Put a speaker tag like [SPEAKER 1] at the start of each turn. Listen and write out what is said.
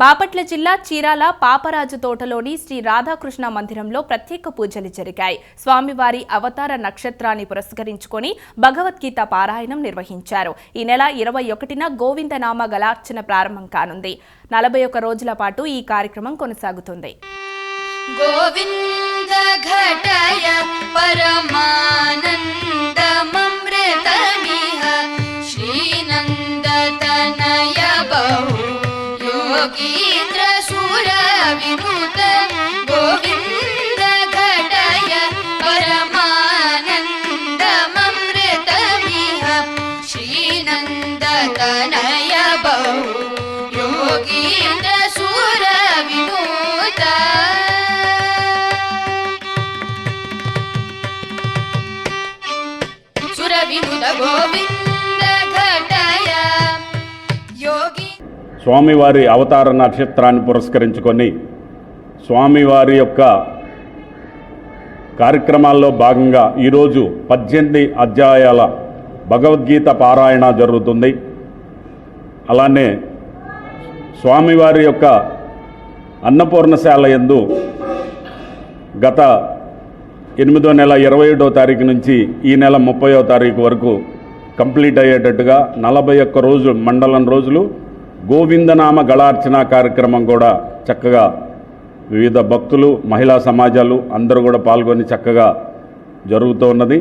[SPEAKER 1] బాపట్ల జిల్లా చీరాల పాపరాజు తోటలోని శ్రీ రాధాకృష్ణ మందిరంలో ప్రత్యేక పూజలు జరిగాయి. స్వామివారి అవతార నక్షత్రాన్ని పురస్కరించుకొని భగవద్గీత పారాయణం నిర్వహించారు. ఈ నెల ఇరవై ఒకటిన గోవిందనామ గలార్చన ప్రారంభం కానుంది. నలభై ఒక రోజుల పాటు ఈ కార్యక్రమం కొనసాగుతుంది.
[SPEAKER 2] గోవిందఘటయ పరమా योगीन्द्र शूर विभूत गोविन्द घटय परमानन्दमृतमिह श्रीनन्दतनय बहु योगीन्द्र शूर विभूत सुरविभूत गोविन्द घटय योगी
[SPEAKER 3] స్వామివారి అవతార నక్షత్రాన్ని పురస్కరించుకొని స్వామివారి యొక్క కార్యక్రమాల్లో భాగంగా ఈరోజు పద్దెనిమిది అధ్యాయాల భగవద్గీత పారాయణ జరుగుతుంది. అలానే స్వామివారి యొక్క అన్నపూర్ణశాల యందు గత ఎనిమిదో నెల ఇరవై ఏడో తారీఖు నుంచి ఈ నెల ముప్పయో తారీఖు వరకు కంప్లీట్ అయ్యేటట్టుగా నలభై ఒక్క రోజు మండలం రోజులు గోవిందనామ గళార్చన కార్యక్రమం కూడా చక్కగా వివిధ భక్తులు మహిళా సమాజాలు అందరూ కూడా పాల్గొని చక్కగా జరుగుతూ ఉన్నది.